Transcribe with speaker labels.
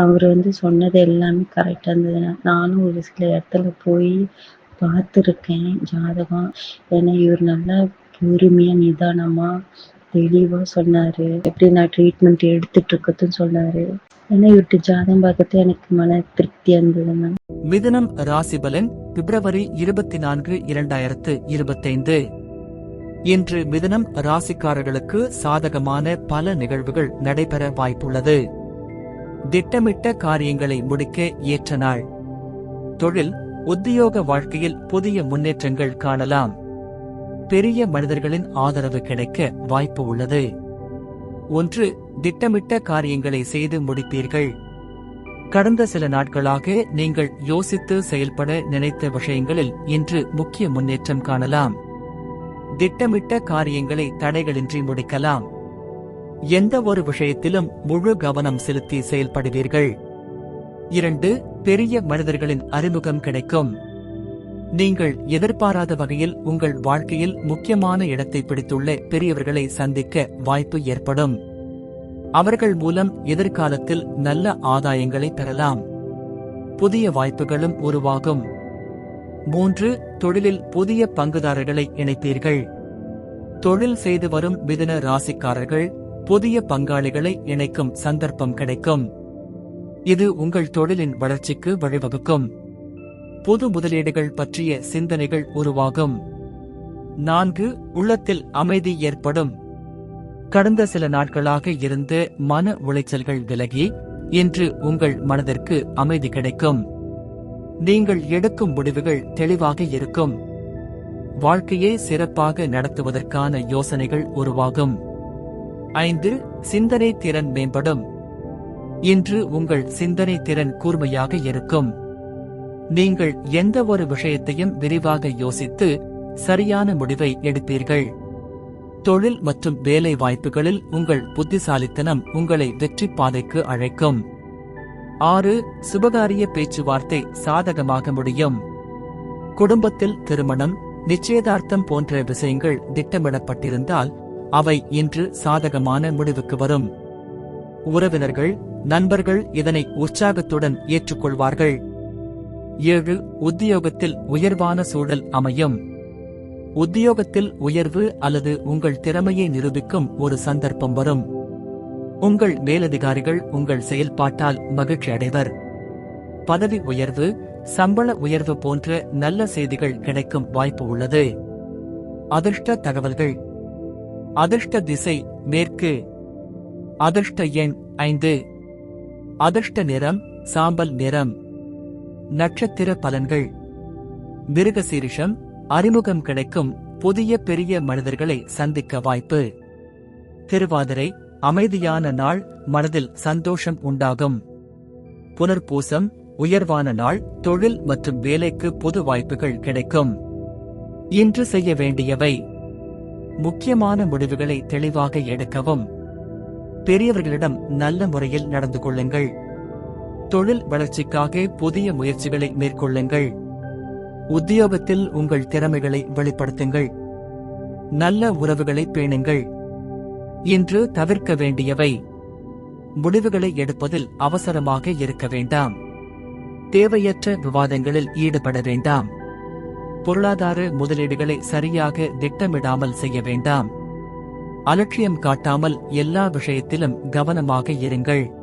Speaker 1: அவர் வந்து சொன்னது எல்லாமே கரெக்டாக இருந்தது. நானும் ஒரு சில இடத்துல போய் பார்த்துருக்கேன் ஜாதகம். ஏன்னா இவர் நல்லா பொறுமையாக நிதானமாக தெளிவாக சொன்னார். எப்படி நான் ட்ரீட்மெண்ட் எடுத்துட்டு இருக்கதுன்னு சொன்னார். ஏன்னா இவர்கிட்ட ஜாதகம் பார்க்கறது எனக்கு மன திருப்தியாக இருந்தது மேம்.
Speaker 2: ராசிபலன் பிப்ரவரி இருபத்தி நான்கு இரண்டாயிரத்து இருபத்தைந்து. இன்று மிதனம் ராசிக்காரர்களுக்கு சாதகமான பல நிகழ்வுகள் நடைபெற வாய்ப்புள்ளது. திட்டமிட்ட காரியங்களை முடிக்க ஏற்ற நாள் தொழில் உத்தியோக வாழ்க்கையில் புதிய முன்னேற்றங்கள் காணலாம். பெரிய மனிதர்களின் ஆதரவு கிடைக்க வாய்ப்பு உள்ளது. ஒன்று திட்டமிட்ட காரியங்களை செய்து முடிப்பீர்கள். கடந்த சில நாட்களாக நீங்கள் யோசித்து செயல்பட நினைத்த விஷயங்களில் இன்று முக்கிய முன்னேற்றம் காணலாம். திட்டமிட்ட காரியங்களை தடைகளின்றி முடிக்கலாம். எந்த ஒரு விஷயத்திலும் முழு கவனம் செலுத்தி செயல்படுவீர்கள். இரண்டு பெரிய மனிதர்களின் அறிமுகம் கிடைக்கும். நீங்கள் எதிர்பாராத வகையில் உங்கள் வாழ்க்கையில் முக்கியமான இடத்தை பிடித்துள்ள பெரியவர்களை சந்திக்க வாய்ப்பு ஏற்படும். அவர்கள் மூலம் எதிர்காலத்தில் நல்ல ஆதாயங்களை பெறலாம். புதிய வாய்ப்புகளும் உருவாகும். மூன்று தொழிலில் புதிய பங்குதாரர்களை இணைப்பீர்கள். தொழில் செய்து வரும் மிதுன ராசிக்காரர்கள் புதிய பங்காளிகளை இணைக்கும் சந்தர்ப்பம் கிடைக்கும். இது உங்கள் தொழிலின் வளர்ச்சிக்கு வழிவகுக்கும். புது முதலீடுகள் பற்றிய சிந்தனைகள் உருவாகும். நான்கு உள்ளத்தில் அமைதி ஏற்படும். கடந்த சில நாட்களாக இருந்த மன உளைச்சல்கள் விலகி இன்று உங்கள் மனதிற்கு அமைதி கிடைக்கும். நீங்கள் எடுக்கும் முடிவுகள் தெளிவாக இருக்கும். வாழ்க்கையை சிறப்பாக நடத்துவதற்கான யோசனைகள் உருவாகும். ஐந்து சிந்தனை திறன் மேம்படும். இன்று உங்கள் சிந்தனை திறன் கூர்மையாக இருக்கும். நீங்கள் எந்த ஒரு விஷயத்தையும் விரிவாக யோசித்து சரியான முடிவை எடுப்பீர்கள். தொழில் மற்றும் வேலை வாய்ப்புகளில் உங்கள் புத்திசாலித்தனம் உங்களை வெற்றி பாதைக்கு அழைக்கும். ஆறு சுபகாரிய பேச்சுவார்த்தை சாதகமாக முடியும். குடும்பத்தில் திருமணம் நிச்சயதார்த்தம் போன்ற விஷயங்கள் திட்டமிடப்பட்டிருந்தால் அவை இன்று சாதகமான முடிவுக்கு வரும். உறவினர்கள் நண்பர்கள் இதனை உற்சாகத்துடன் ஏற்றுக்கொள்வார்கள். ஏழு உத்தியோகத்தில் உயர்வான சூழல் அமையும். உத்தியோகத்தில் உயர்வு அல்லது உங்கள் திறமையை நிரூபிக்கும் ஒரு சந்தர்ப்பம் வரும். உங்கள் மேலதிகாரிகள் உங்கள் செயல்பாட்டால் மகிழ்ச்சி அடைவர். பதவி உயர்வு சம்பள உயர்வு போன்ற நல்ல செய்திகள் கிடைக்கும் வாய்ப்பு உள்ளது. அதிர்ஷ்ட தகவல்கள். அதிர்ஷ்ட திசை மேற்கு. அதிர்ஷ்ட எண் ஐந்து. அதிர்ஷ்ட நிறம் சாம்பல் நிறம். நட்சத்திர பலன்கள். மிருகசீரிஷம் அறிமுகம் கிடைக்கும் புதிய பெரிய மனிதர்களை சந்திக்க வாய்ப்பு. திருவாதிரை அமைதியான நாள் மனதில் சந்தோஷம் உண்டாகும். புனர்பூசம் உயர்வான நாள் தொழில் மற்றும் வேலைக்கு புது வாய்ப்புகள் கிடைக்கும். இன்று செய்ய வேண்டியவை முக்கியமான முடிவுகளை தெளிவாக எடுக்கவும். பெரியவர்களிடம் நல்ல முறையில் நடந்து கொள்ளுங்கள். தொழில் வளர்ச்சிக்காக புதிய முயற்சிகளை மேற்கொள்ளுங்கள். உத்தியோகத்தில் உங்கள் திறமைகளை வெளிப்படுத்துங்கள். நல்ல உறவுகளை பேணுங்கள். இன்று தவிர்க்க வேண்டியவை. முடிவுகளை எடுப்பதில் அவசரமாக இருக்க வேண்டாம். தேவையற்ற விவாதங்களில் ஈடுபட வேண்டாம். பொருளாதார முதலீடுகளை சரியாக திட்டமிடாமல் செய்ய வேண்டாம். அலட்சியம் காட்டாமல் எல்லா விஷயத்திலும் கவனமாக இருங்கள்.